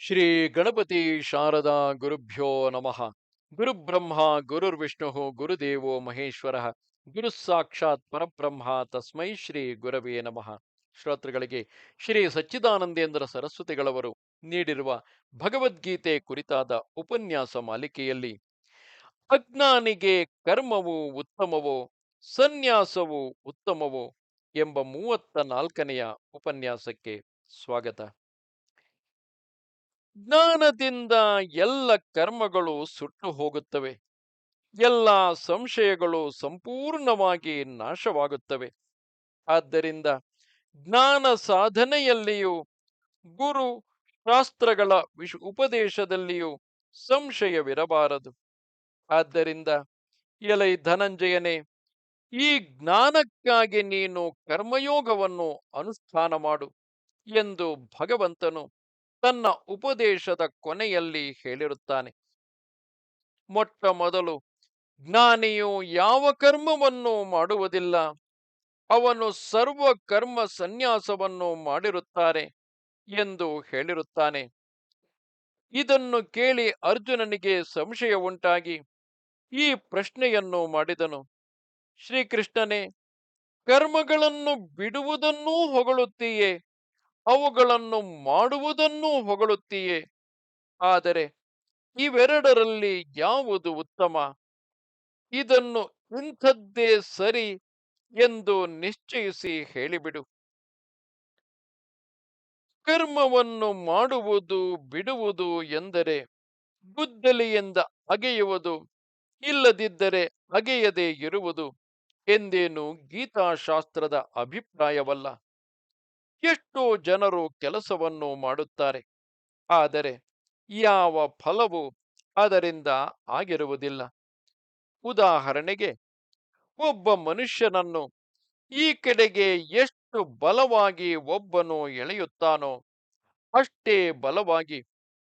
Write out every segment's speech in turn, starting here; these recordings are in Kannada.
ಶ್ರೀ ಗಣಪತಿ ಶಾರದಾ ಗುರುಭ್ಯೋ ನಮಃ. ಗುರುಬ್ರಹ್ಮ, ಗುರುರ್ವಿಷ್ಣು, ಗುರುದೇವೋ ಮಹೇಶ್ವರ, ಗುರು ಸಾಕ್ಷಾತ್ ಪರಬ್ರಹ್ಮ ತಸ್ಮೈ ಶ್ರೀ ಗುರವೇ ನಮಃ. ಶ್ರೋತೃಗಳಿಗೆ ಶ್ರೀ ಸಚ್ಚಿದಾನಂದೇಂದ್ರ ಸರಸ್ವತಿಗಳವರು ನೀಡಿರುವ ಭಗವದ್ಗೀತೆ ಕುರಿತಾದ ಉಪನ್ಯಾಸ ಮಾಲಿಕೆಯಲ್ಲಿ, ಅಜ್ಞಾನಿಗೆ ಕರ್ಮವು ಉತ್ತಮವೋ, ಸನ್ಯಾಸವು ಉತ್ತಮವೋ ಎಂಬ ಮೂವತ್ತ ನಾಲ್ಕನೆಯ ಉಪನ್ಯಾಸಕ್ಕೆ ಸ್ವಾಗತ. ಜ್ಞಾನದಿಂದ ಎಲ್ಲ ಕರ್ಮಗಳು ಸುಟ್ಟು ಹೋಗುತ್ತವೆ. ಎಲ್ಲ ಸಂಶಯಗಳು ಸಂಪೂರ್ಣವಾಗಿ ನಾಶವಾಗುತ್ತವೆ. ಆದ್ದರಿಂದ ಜ್ಞಾನ ಸಾಧನೆಯಲ್ಲಿಯೂ, ಗುರು ಶಾಸ್ತ್ರಗಳ ವಿಶ್ ಉಪದೇಶದಲ್ಲಿಯೂ ಸಂಶಯವಿರಬಾರದು. ಆದ್ದರಿಂದ ಎಲೈ ಧನಂಜಯನೇ, ಈ ಜ್ಞಾನಕ್ಕಾಗಿ ನೀನು ಕರ್ಮಯೋಗವನ್ನು ಅನುಷ್ಠಾನ ಮಾಡು ಎಂದು ಭಗವಂತನು ತನ್ನ ಉಪದೇಶದ ಕೊನೆಯಲ್ಲಿ ಹೇಳಿರುತ್ತಾನೆ ಮೊಟ್ಟ ಮೊದಲು ಜ್ಞಾನಿಯು ಯಾವ ಕರ್ಮವನ್ನು ಮಾಡುವುದಿಲ್ಲ, ಅವನು ಸರ್ವ ಕರ್ಮ ಸನ್ಯಾಸವನ್ನು ಮಾಡಿರುತ್ತಾರೆ ಎಂದು ಹೇಳಿರುತ್ತಾನೆ. ಇದನ್ನು ಕೇಳಿ ಅರ್ಜುನನಿಗೆ ಸಂಶಯ ಉಂಟಾಗಿ ಈ ಪ್ರಶ್ನೆಯನ್ನು ಮಾಡಿದನು, ಶ್ರೀಕೃಷ್ಣನೇ, ಕರ್ಮಗಳನ್ನು ಬಿಡುವುದನ್ನೂ ಹೊಗಳುತ್ತೀಯೇ ಅವುಗಳನ್ನು ಮಾಡುವುದನ್ನು ಹೊಗಳುತ್ತೀಯೇ. ಆದರೆ ಇವೆರಡರಲ್ಲಿ ಯಾವುದು ಉತ್ತಮ? ಇದನ್ನು ಇಂಥದ್ದೇ ಸರಿ ಎಂದು ನಿಶ್ಚಯಿಸಿ ಹೇಳಿಬಿಡು. ಕರ್ಮವನ್ನು ಮಾಡುವುದು ಬಿಡುವುದು ಎಂದರೆ ಗುದ್ದಲಿಯಿಂದ ಅಗೆಯುವುದು, ಇಲ್ಲದಿದ್ದರೆ ಅಗೆಯದೇ ಇರುವುದು ಎಂದೇನು ಗೀತಾಶಾಸ್ತ್ರದ ಅಭಿಪ್ರಾಯವಲ್ಲ. ಎಷ್ಟೋ ಜನರು ಕೆಲಸವನ್ನು ಮಾಡುತ್ತಾರೆ. ಆದರೆ ಯಾವ ಫಲವು ಅದರಿಂದ ಆಗಿರುವುದಿಲ್ಲ. ಉದಾಹರಣೆಗೆ, ಒಬ್ಬ ಮನುಷ್ಯನನ್ನು ಈ ಕಡೆಗೆ ಎಷ್ಟು ಬಲವಾಗಿ ಒಬ್ಬನು ಎಳೆಯುತ್ತಾನೋ ಅಷ್ಟೇ ಬಲವಾಗಿ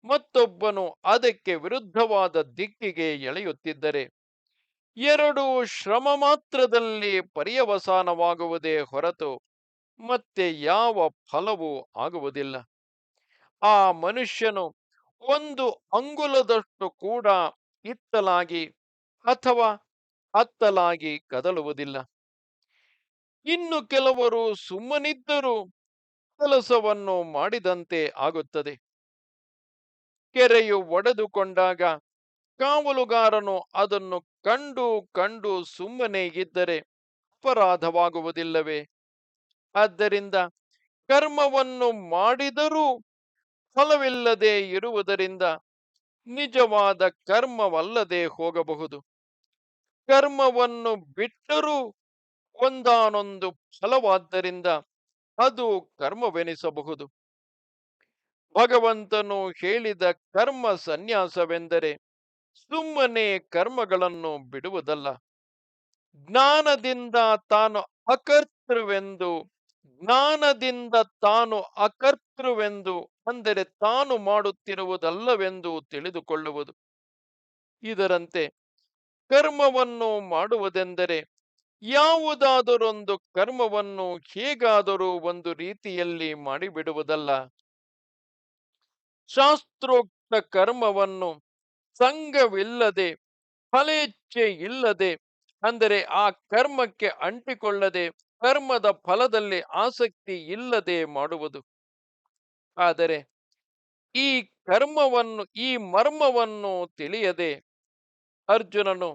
ಮತ್ತೊಬ್ಬನು ಅದಕ್ಕೆ ವಿರುದ್ಧವಾದ ದಿಕ್ಕಿಗೆ ಎಳೆಯುತ್ತಿದ್ದರೆ ಎರಡು ಶ್ರಮ ಮಾತ್ರದಲ್ಲಿ ಪರ್ಯವಸಾನವಾಗುವುದೇ ಹೊರತು ಮತ್ತೆ ಯಾವ ಫಲವೂ ಆಗುವುದಿಲ್ಲ. ಆ ಮನುಷ್ಯನು ಒಂದು ಅಂಗುಲದಷ್ಟು ಕೂಡ ಇತ್ತಲಾಗಿ ಅಥವಾ ಅತ್ತಲಾಗಿ ಕದಲುವುದಿಲ್ಲ. ಇನ್ನು ಕೆಲವರು ಸುಮ್ಮನಿದ್ದರೂ ಕೆಲಸವನ್ನು ಮಾಡಿದಂತೆ ಆಗುತ್ತದೆ. ಕೆರೆಯು ಒಡೆದುಕೊಂಡಾಗ ಕಾವಲುಗಾರನು ಅದನ್ನು ಕಂಡು ಕಂಡು ಸುಮ್ಮನೆ ಇದ್ದರೆ ಅಪರಾಧವಾಗುವುದಿಲ್ಲವೇ? ಆದ್ದರಿಂದ ಕರ್ಮವನ್ನು ಮಾಡಿದರೂ ಫಲವಿಲ್ಲದೆ ಇರುವುದರಿಂದ ನಿಜವಾದ ಕರ್ಮವಲ್ಲದೆ ಹೋಗಬಹುದು. ಕರ್ಮವನ್ನು ಬಿಟ್ಟರೂ ಒಂದಾನೊಂದು ಫಲವಾದ್ದರಿಂದ ಅದು ಕರ್ಮವೆನಿಸಬಹುದು. ಭಗವಂತನು ಹೇಳಿದ ಕರ್ಮ ಸನ್ಯಾಸವೆಂದರೆ ಸುಮ್ಮನೆ ಕರ್ಮಗಳನ್ನು ಬಿಡುವುದಲ್ಲ. ಜ್ಞಾನದಿಂದ ತಾನು ಅಕರ್ತೃವೆಂದು ಜ್ಞಾನದಿಂದ ತಾನು ಅಕರ್ತೃವೆಂದು, ಅಂದರೆ ತಾನು ಮಾಡುತ್ತಿರುವುದಲ್ಲವೆಂದು ತಿಳಿದುಕೊಳ್ಳುವುದು. ಇದರಂತೆ ಕರ್ಮವನ್ನು ಮಾಡುವುದೆಂದರೆ ಯಾವುದಾದರೊಂದು ಕರ್ಮವನ್ನು ಹೇಗಾದರೂ ಒಂದು ರೀತಿಯಲ್ಲಿ ಮಾಡಿಬಿಡುವುದಲ್ಲ. ಶಾಸ್ತ್ರೋಕ್ತ ಕರ್ಮವನ್ನು ಸಂಘವಿಲ್ಲದೆ ಫಲೇಚ್ಛೆ ಇಲ್ಲದೆ ಅಂದರೆ ಆ ಕರ್ಮಕ್ಕೆ ಅಂಟಿಕೊಳ್ಳದೆ ಕರ್ಮದ ಫಲದಲ್ಲಿ ಆಸಕ್ತಿ ಇಲ್ಲದೆ ಮಾಡುವುದು. ಆದರೆ ಈ ಕರ್ಮವನ್ನು, ಈ ಮರ್ಮವನ್ನು ತಿಳಿಯದೆ ಅರ್ಜುನನು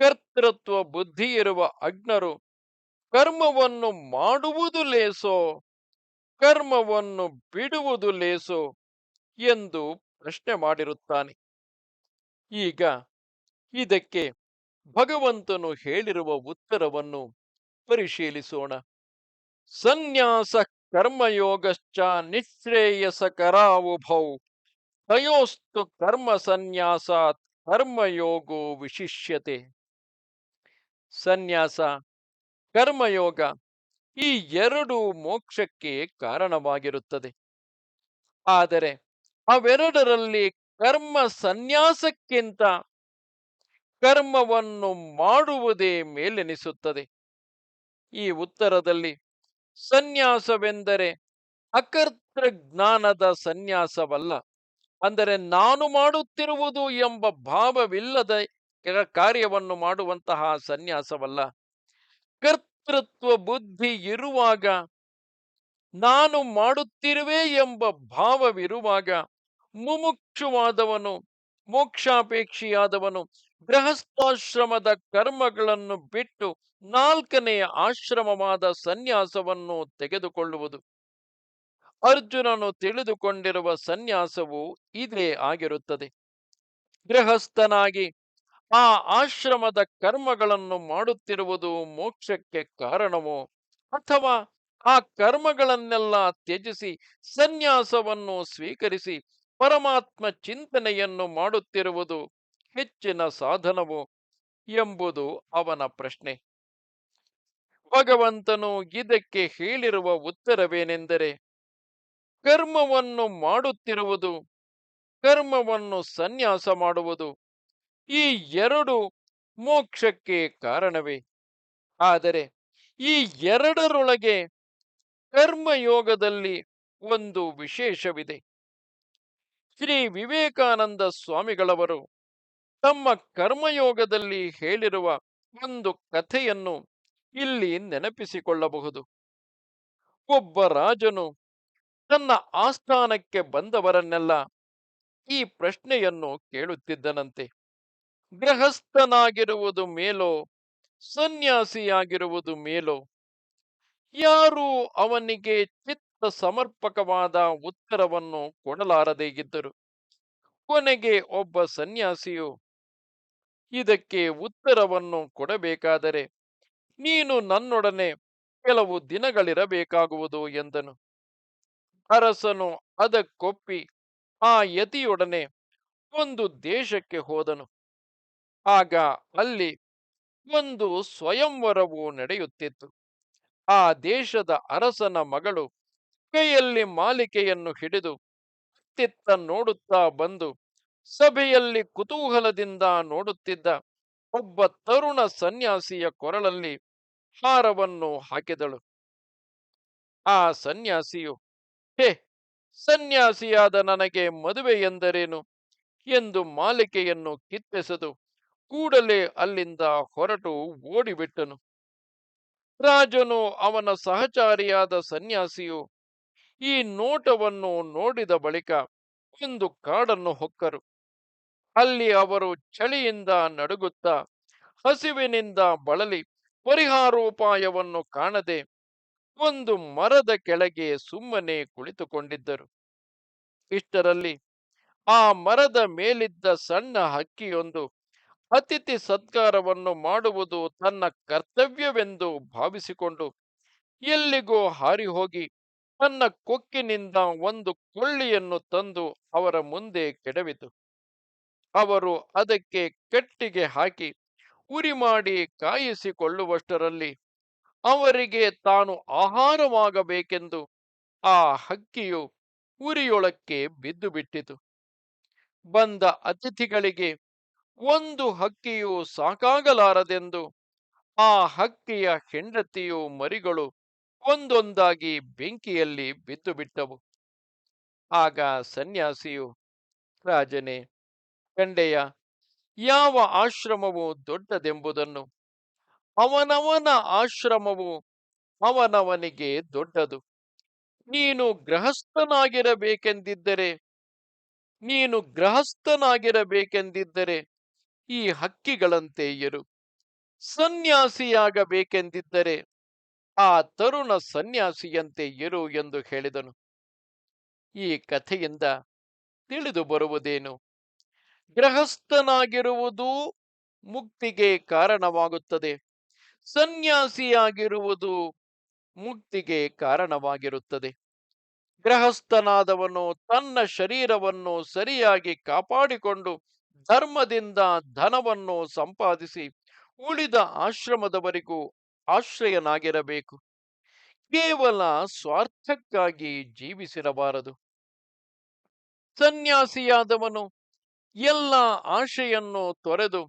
ಕರ್ತೃತ್ವ ಬುದ್ಧಿ ಇರುವ ಅಜ್ಞರು ಕರ್ಮವನ್ನು ಮಾಡುವುದು ಲೇಸೋ, ಕರ್ಮವನ್ನು ಬಿಡುವುದು ಲೇಸೋ ಎಂದು ಪ್ರಶ್ನೆ ಮಾಡಿರುತ್ತಾನೆ. ಈಗ ಇದಕ್ಕೆ ಭಗವಂತನು ಹೇಳಿರುವ ಉತ್ತರವನ್ನು ಪರಿಶೀಲಿಸೋಣ. ಸನ್ಯಾಸ ಕರ್ಮಯೋಗಶ್ಚ ನಿಶ್ರೇಯಸಕರಾವುಭೌ. ತಯೋಸ್ತು ಕರ್ಮ ಸನ್ಯಾಸಾತ್ ಕರ್ಮಯೋಗೋ ವಿಶಿಷ್ಯತೆ. ಸನ್ಯಾಸ, ಕರ್ಮಯೋಗ ಈ ಎರಡು ಮೋಕ್ಷಕ್ಕೆ ಕಾರಣವಾಗಿರುತ್ತದೆ. ಆದರೆ ಅವೆರಡರಲ್ಲಿ ಕರ್ಮ ಸನ್ಯಾಸಕ್ಕಿಂತ ಕರ್ಮವನ್ನು ಮಾಡುವುದೇ ಮೇಲೆನಿಸುತ್ತದೆ. ಈ ಉತ್ತರದಲ್ಲಿ, ಸನ್ಯಾಸವೆಂದರೆ ಅಕರ್ತೃ ಜ್ಞಾನದ ಸನ್ಯಾಸವಲ್ಲ. ಅಂದರೆ ನಾನು ಮಾಡುತ್ತಿರುವುದು ಎಂಬ ಭಾವವಿಲ್ಲದ ಕಾರ್ಯವನ್ನು ಮಾಡುವಂತಹ ಸನ್ಯಾಸವಲ್ಲ. ಕರ್ತೃತ್ವ ಬುದ್ಧಿ ಇರುವಾಗ ನಾನು ಮಾಡುತ್ತಿರುವೆ ಎಂಬ ಭಾವವಿರುವಾಗ ಮುಮುಕ್ಷುವಾದವನು, ಮೋಕ್ಷಾಪೇಕ್ಷಿಯಾದವನು ಗೃಹಸ್ಥಾಶ್ರಮದ ಕರ್ಮಗಳನ್ನು ಬಿಟ್ಟು ನಾಲ್ಕನೆಯ ಆಶ್ರಮವಾದ ಸನ್ಯಾಸವನ್ನು ತೆಗೆದುಕೊಳ್ಳುವುದು. ಅರ್ಜುನನು ತಿಳಿದುಕೊಂಡಿರುವ ಸನ್ಯಾಸವು ಇದೇ ಆಗಿರುತ್ತದೆ. ಗೃಹಸ್ಥನಾಗಿ ಆ ಆಶ್ರಮದ ಕರ್ಮಗಳನ್ನು ಮಾಡುತ್ತಿರುವುದು ಮೋಕ್ಷಕ್ಕೆ ಕಾರಣವೋ ಅಥವಾ ಆ ಕರ್ಮಗಳನ್ನೆಲ್ಲ ತ್ಯಜಿಸಿ ಸನ್ಯಾಸವನ್ನು ಸ್ವೀಕರಿಸಿ ಪರಮಾತ್ಮ ಚಿಂತನೆಯನ್ನು ಮಾಡುತ್ತಿರುವುದು ಹೆಚ್ಚಿನ ಸಾಧನವು ಎಂಬುದು ಅವನ ಪ್ರಶ್ನೆ. ಭಗವಂತನು ಇದಕ್ಕೆ ಹೇಳಿರುವ ಉತ್ತರವೇನೆಂದರೆ, ಕರ್ಮವನ್ನು ಮಾಡುತ್ತಿರುವುದು, ಕರ್ಮವನ್ನು ಸನ್ಯಾಸ ಮಾಡುವುದು, ಈ ಎರಡು ಮೋಕ್ಷಕ್ಕೆ ಕಾರಣವೇ. ಆದರೆ ಈ ಎರಡರೊಳಗೆ ಕರ್ಮಯೋಗದಲ್ಲಿ ಒಂದು ವಿಶೇಷವಿದೆ. ಶ್ರೀ ವಿವೇಕಾನಂದ ಸ್ವಾಮಿಗಳವರು ತಮ್ಮ ಕರ್ಮಯೋಗದಲ್ಲಿ ಹೇಳಿರುವ ಒಂದು ಕಥೆಯನ್ನು ಇಲ್ಲಿ ನೆನಪಿಸಿಕೊಳ್ಳಬಹುದು. ಒಬ್ಬ ರಾಜನು ತನ್ನ ಆಸ್ಥಾನಕ್ಕೆ ಬಂದವರನ್ನೆಲ್ಲ ಈ ಪ್ರಶ್ನೆಯನ್ನು ಕೇಳುತ್ತಿದ್ದನಂತೆ. ಗೃಹಸ್ಥನಾಗಿರುವುದು ಮೇಲೋ, ಸನ್ಯಾಸಿಯಾಗಿರುವುದು ಮೇಲೋ? ಯಾರೂ ಅವನಿಗೆ ಚಿತ್ತ ಸಮರ್ಪಕವಾದ ಉತ್ತರವನ್ನು ಕೊಡಲಾರದೇ ಇದ್ದರು. ಕೊನೆಗೆ ಒಬ್ಬ ಸನ್ಯಾಸಿಯು ಇದಕ್ಕೆ ಉತ್ತರವನ್ನು ಕೊಡಬೇಕಾದರೆ, ನೀನು ನನ್ನೊಡನೆ ಕೆಲವು ದಿನಗಳಿರಬೇಕಾಗುವುದು ಎಂದನು. ಅರಸನು ಅದಕ್ಕೊಪ್ಪಿ ಆ ಯತಿಯೊಡನೆ ಒಂದು ದೇಶಕ್ಕೆ ಹೋದನು. ಆಗ ಅಲ್ಲಿ ಒಂದು ಸ್ವಯಂವರವು ನಡೆಯುತ್ತಿತ್ತು. ಆ ದೇಶದ ಅರಸನ ಮಗಳು ಕೈಯಲ್ಲಿ ಮಾಲಿಕೆಯನ್ನು ಹಿಡಿದು ತಿತ್ತ ನೋಡುತ್ತಾ ಬಂದು ಸಭೆಯಲ್ಲಿ ಕುತೂಹಲದಿಂದ ನೋಡುತ್ತಿದ್ದ ಒಬ್ಬ ತರುಣ ಸನ್ಯಾಸಿಯ ಕೊರಳಲ್ಲಿ ಹಾರವನ್ನು ಹಾಕಿದಳು. ಆ ಸನ್ಯಾಸಿಯು, ಹೇ, ಸನ್ಯಾಸಿಯಾದ ನನಗೆ ಮದುವೆ ಎಂದರೇನು? ಎಂದು ಮಾಲಿಕೆಯನ್ನು ಕಿತ್ತೆಸೆದು ಕೂಡಲೇ ಅಲ್ಲಿಂದ ಹೊರಟು ಓಡಿಬಿಟ್ಟನು. ರಾಜನು ಅವನ ಸಹಚಾರಿಯಾದ ಸನ್ಯಾಸಿಯು ಈ ನೋಟವನ್ನು ನೋಡಿದ ಬಳಿಕ ಒಂದು ಕಾಡನ್ನು ಹೊಕ್ಕರು. ಅಲ್ಲಿ ಅವರು ಚಳಿಯಿಂದ ನಡುಗುತ್ತಾ ಹಸಿವಿನಿಂದ ಬಳಲಿ ಪರಿಹಾರೋಪಾಯವನ್ನು ಕಾಣದೆ ಒಂದು ಮರದ ಕೆಳಗೆ ಸುಮ್ಮನೆ ಕುಳಿತುಕೊಂಡಿದ್ದರು. ಇಷ್ಟರಲ್ಲಿ ಆ ಮರದ ಮೇಲಿದ್ದ ಸಣ್ಣ ಹಕ್ಕಿಯೊಂದು ಅತಿಥಿ ಸತ್ಕಾರವನ್ನು ಮಾಡುವುದು ತನ್ನ ಕರ್ತವ್ಯವೆಂದು ಭಾವಿಸಿಕೊಂಡು ಎಲ್ಲಿಗೋ ಹಾರಿ ಹೋಗಿ ತನ್ನ ಕೊಕ್ಕಿನಿಂದ ಒಂದು ಕೊಳ್ಳಿಯನ್ನು ತಂದು ಅವರ ಮುಂದೆ ಕೆಡವಿತು. ಅವರು ಅದಕ್ಕೆ ಕಟ್ಟಿಗೆ ಹಾಕಿ ಉರಿ ಮಾಡಿ ಕಾಯಿಸಿಕೊಳ್ಳುವಷ್ಟರಲ್ಲಿ ಅವರಿಗೆ ತಾನು ಆಹಾರವಾಗಬೇಕೆಂದು ಆ ಹಕ್ಕಿಯು ಉರಿಯೊಳಕ್ಕೆ ಬಿದ್ದು ಬಿಟ್ಟಿತು ಬಂದ ಅತಿಥಿಗಳಿಗೆ ಒಂದು ಹಕ್ಕಿಯು ಸಾಕಾಗಲಾರದೆಂದು ಆ ಹಕ್ಕಿಯ ಹೆಂಡತಿಯು ಮರಿಗಳು ಒಂದೊಂದಾಗಿ ಬೆಂಕಿಯಲ್ಲಿ ಬಿದ್ದು ಬಿಟ್ಟವು ಆಗ ಸನ್ಯಾಸಿಯು, ರಾಜನೇ ಕಂಡೆಯ? ಯಾವ ಆಶ್ರಮವು ದೊಡ್ಡದೆಂಬುದನ್ನು? ಅವನವನ ಆಶ್ರಮವು ಅವನವನಿಗೆ ದೊಡ್ಡದು. ನೀನು ಗೃಹಸ್ಥನಾಗಿರಬೇಕೆಂದಿದ್ದರೆ ನೀನು ಗೃಹಸ್ಥನಾಗಿರಬೇಕೆಂದಿದ್ದರೆ ಈ ಹಕ್ಕಿಗಳಂತೆ ಇರು. ಸನ್ಯಾಸಿಯಾಗಬೇಕೆಂದಿದ್ದರೆ ಆ ತರುಣ ಸನ್ಯಾಸಿಯಂತೆ ಇರು ಎಂದು ಹೇಳಿದನು. ಈ ಕಥೆಯಿಂದ ತಿಳಿದು ಬರುವುದೇನು? ಗೃಹಸ್ಥನಾಗಿರುವುದು ಮುಕ್ತಿಗೆ ಕಾರಣವಾಗುತ್ತದೆ. ಸನ್ಯಾಸಿಯಾಗಿರುವುದು ಮುಕ್ತಿಗೆ ಕಾರಣವಾಗಿರುತ್ತದೆ. ಗೃಹಸ್ಥನಾದವನು ತನ್ನ ಶರೀರವನ್ನು ಸರಿಯಾಗಿ ಕಾಪಾಡಿಕೊಂಡು ಧರ್ಮದಿಂದ ಧನವನ್ನು ಸಂಪಾದಿಸಿ ಉಳಿದ ಆಶ್ರಮದವರಿಗೂ ಆಶ್ರಯನಾಗಿರಬೇಕು. ಕೇವಲ ಸ್ವಾರ್ಥಕ್ಕಾಗಿ ಜೀವಿಸಿರಬಾರದು. ಸನ್ಯಾಸಿಯಾದವನು ಎಲ್ಲ ಆಶೆಯನ್ನು ತೊರೆದು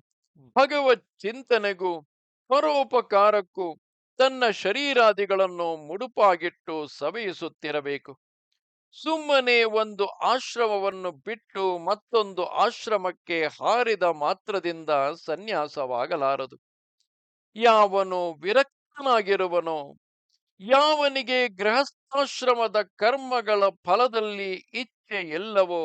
ಭಗವತ್ ಚಿಂತನೆಗೂ ಪರೋಪಕಾರಕ್ಕೂ ತನ್ನ ಶರೀರಾದಿಗಳನ್ನು ಮುಡುಪಾಗಿಟ್ಟು ಸವೆಯಿಸುತ್ತಿರಬೇಕು ಸುಮ್ಮನೆ ಒಂದು ಆಶ್ರಮವನ್ನು ಬಿಟ್ಟು ಮತ್ತೊಂದು ಆಶ್ರಮಕ್ಕೆ ಹಾರಿದ ಮಾತ್ರದಿಂದ ಸನ್ಯಾಸವಾಗಲಾರದು. ಯಾವನು ವಿರಕ್ತನಾಗಿರುವನೋ, ಯಾವನಿಗೆ ಗೃಹಸ್ಥಾಶ್ರಮದ ಕರ್ಮಗಳ ಫಲದಲ್ಲಿ ಇಚ್ಛೆ ಇಲ್ಲವೋ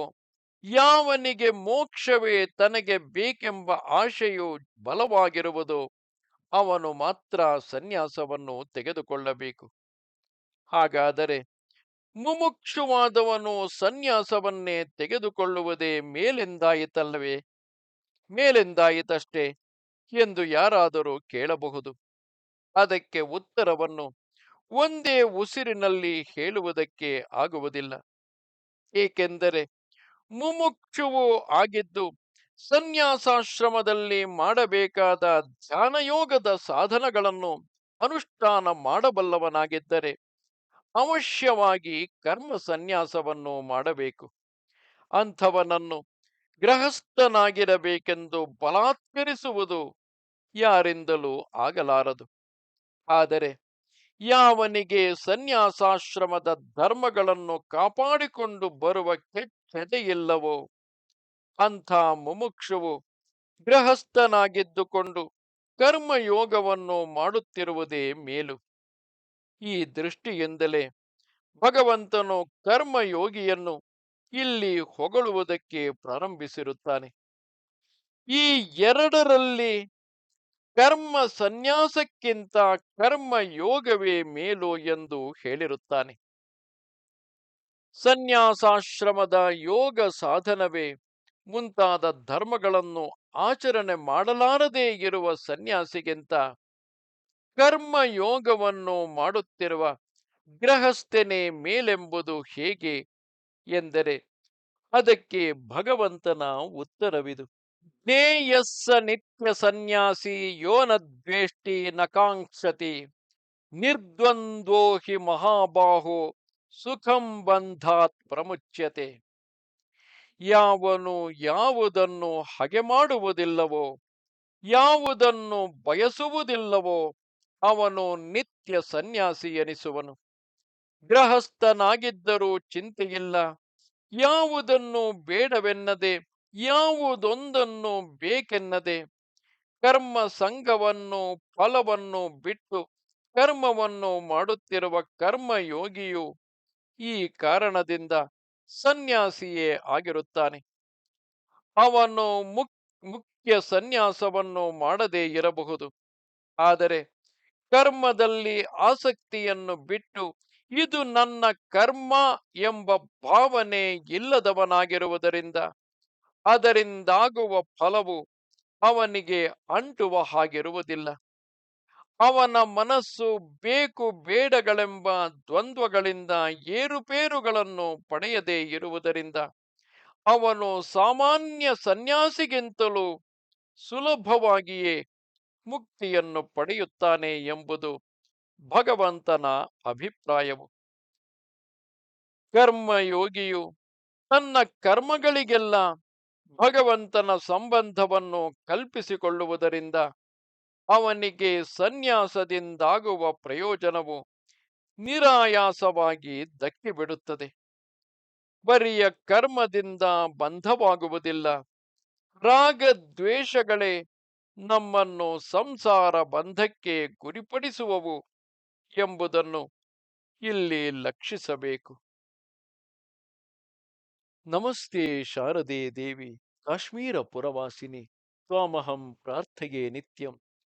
ಯಾವನಿಗೆ ಮೋಕ್ಷವೇ ತನಗೆ ಬೇಕೆಂಬ ಆಶೆಯು ಬಲವಾಗಿರುವುದು, ಅವನು ಮಾತ್ರ ಸನ್ಯಾಸವನ್ನು ತೆಗೆದುಕೊಳ್ಳಬೇಕು. ಹಾಗಾದರೆ ಮುಮುಕ್ಷುವಾದವನು ಸನ್ಯಾಸವನ್ನೇ ತೆಗೆದುಕೊಳ್ಳುವುದೇ ಮೇಲೆಂದಾಯಿತಲ್ಲವೇ? ಮೇಲೆಂದಾಯಿತಷ್ಟೇ ಎಂದು ಯಾರಾದರೂ ಕೇಳಬಹುದು. ಅದಕ್ಕೆ ಉತ್ತರವನ್ನು ಒಂದೇ ಉಸಿರಿನಲ್ಲಿ ಹೇಳುವುದಕ್ಕೆ ಆಗುವುದಿಲ್ಲ. ಏಕೆಂದರೆ ಮುಮುಕ್ಷುವು ಆಗಿದ್ದು ಸನ್ಯಾಸಾಶ್ರಮದಲ್ಲಿ ಮಾಡಬೇಕಾದ ಧ್ಯಾನಯೋಗದ ಸಾಧನಗಳನ್ನು ಅನುಷ್ಠಾನ ಮಾಡಬಲ್ಲವನಾಗಿದ್ದರೆ ಅವಶ್ಯವಾಗಿ ಕರ್ಮ ಸನ್ಯಾಸವನ್ನು ಮಾಡಬೇಕು. ಅಂಥವನನ್ನು ಗೃಹಸ್ಥನಾಗಿರಬೇಕೆಂದು ಬಲಾತ್ಕರಿಸುವುದು ಯಾರಿಂದಲೂ ಆಗಲಾರದು. ಆದರೆ ಯಾವನಿಗೆ ಸನ್ಯಾಸಾಶ್ರಮದ ಧರ್ಮಗಳನ್ನು ಕಾಪಾಡಿಕೊಂಡು ಬರುವ ಕೆಚ್ಚೆದೆಯಿಲ್ಲವೋ ಅಂಥ ಮುಮುಕ್ಷುವು ಗೃಹಸ್ಥನಾಗಿದ್ದುಕೊಂಡು ಕರ್ಮಯೋಗವನ್ನು ಮಾಡುತ್ತಿರುವುದೇ ಮೇಲು. ಈ ದೃಷ್ಟಿಯಿಂದಲೇ ಭಗವಂತನು ಕರ್ಮಯೋಗಿಯನ್ನು ಇಲ್ಲಿ ಹೊಗಳುವುದಕ್ಕೆ ಪ್ರಾರಂಭಿಸಿರುತ್ತಾನೆ. ಈ ಎರಡರಲ್ಲಿ ಕರ್ಮ ಸನ್ಯಾಸಕ್ಕಿಂತ ಕರ್ಮ ಯೋಗವೇ ಮೇಲು ಎಂದು ಹೇಳಿರುತ್ತಾನೆ. ಸನ್ಯಾಸಾಶ್ರಮದ ಯೋಗ ಸಾಧನವೇ. ಮುಂತಾದ ಧರ್ಮಗಳನ್ನು ಆಚರಣೆ ಮಾಡಲಾರದೇ ಇರುವ ಸನ್ಯಾಸಿಗಿಂತ ಕರ್ಮ ಯೋಗವನ್ನು ಮಾಡುತ್ತಿರುವ ಗೃಹಸ್ಥನೇ ಮೇಲೆಂಬುದು ಹೇಗೆ ಎಂದರೆ ಅದಕ್ಕೆ ಭಗವಂತನ ಉತ್ತರವಿದು. ಜ್ಞೇಯಸ್ಸ ನಿತ್ಯ ಸನ್ಯಾಸಿ ಯೋನದ್ವೇಷ್ಟಿ ನಕಾಂಕ್ಷತಿ ನಿರ್ದ್ವಂದ್ವೋ ಹಿ ಮಹಾಬಾಹೋ ಸುಖಂ ಬಂಧಾತ್ ಪ್ರಮುಚ್ಯತೆ. ಯಾವನು ಯಾವುದನ್ನು ಹಗೆ ಮಾಡುವುದಿಲ್ಲವೋ, ಯಾವುದನ್ನು ಬಯಸುವುದಿಲ್ಲವೋ, ಅವನು ನಿತ್ಯ ಸನ್ಯಾಸಿ ಎನಿಸುವನು. ಗೃಹಸ್ಥನಾಗಿದ್ದರೂ ಚಿಂತೆಯಿಲ್ಲ. ಯಾವುದನ್ನು ಬೇಡವೆನ್ನದೆ, ಯಾವುದೊಂದನ್ನು ಬೇಕೆನ್ನದೆ, ಕರ್ಮ ಸಂಘವನ್ನು, ಫಲವನ್ನು ಬಿಟ್ಟು ಕರ್ಮವನ್ನು ಮಾಡುತ್ತಿರುವ ಕರ್ಮಯೋಗಿಯು ಈ ಕಾರಣದಿಂದ ಸನ್ಯಾಸಿಯೇ ಆಗಿರುತ್ತಾನೆ. ಅವನು ಮುಕ್, ಮುಖ್ಯ ಸನ್ಯಾಸವನ್ನು ಮಾಡದೇ ಇರಬಹುದು. ಆದರೆ ಕರ್ಮದಲ್ಲಿ ಆಸಕ್ತಿಯನ್ನು ಬಿಟ್ಟು ಇದು ನನ್ನ ಕರ್ಮ ಎಂಬ ಭಾವನೆ ಇಲ್ಲದವನಾಗಿರುವುದರಿಂದ ಅದರಿಂದಾಗುವ ಫಲವು ಅವನಿಗೆ ಅಂಟುವ ಹಾಗಿರುವುದಿಲ್ಲ. ಅವನ ಮನಸ್ಸು ಬೇಕು ಬೇಡಗಳೆಂಬ ದ್ವಂದ್ವಗಳಿಂದ ಏರುಪೇರುಗಳನ್ನು ಪಡೆಯದೇ ಇರುವುದರಿಂದ ಅವನು ಸಾಮಾನ್ಯ ಸನ್ಯಾಸಿಗಿಂತಲೂ ಸುಲಭವಾಗಿಯೇ ಮುಕ್ತಿಯನ್ನು ಪಡೆಯುತ್ತಾನೆ ಎಂಬುದು ಭಗವಂತನ ಅಭಿಪ್ರಾಯವು. ಕರ್ಮಯೋಗಿಯು ತನ್ನ ಕರ್ಮಗಳಿಗೆಲ್ಲ ಭಗವಂತನ ಸಂಬಂಧವನ್ನು ಕಲ್ಪಿಸಿಕೊಳ್ಳುವುದರಿಂದ ಅವನಿಗೆ ಸನ್ಯಾಸದಿಂದಾಗುವ ಪ್ರಯೋಜನವು ನಿರಾಯಾಸವಾಗಿ ದಕ್ಕಿಬಿಡುತ್ತದೆ ಬರಿಯ ಕರ್ಮದಿಂದ ಬಂಧವಾಗುವುದಿಲ್ಲ. ರಾಗದ್ವೇಷಗಳೇ ನಮ್ಮನ್ನು ಸಂಸಾರ ಬಂಧಕ್ಕೆ ಗುರಿಪಡಿಸುವವು ಎಂಬುದನ್ನು ಇಲ್ಲಿ ಲಕ್ಷಿಸಬೇಕು. ನಮಸ್ತೆ ಶಾರದೆ ದೇವಿ, ಕಾಶ್ಮೀರ ಪುರವಾಸಿನಿ, ತ್ವಾಮಹಂ ಪ್ರಾರ್ಥೆಯೇ ನಿತ್ಯಂ.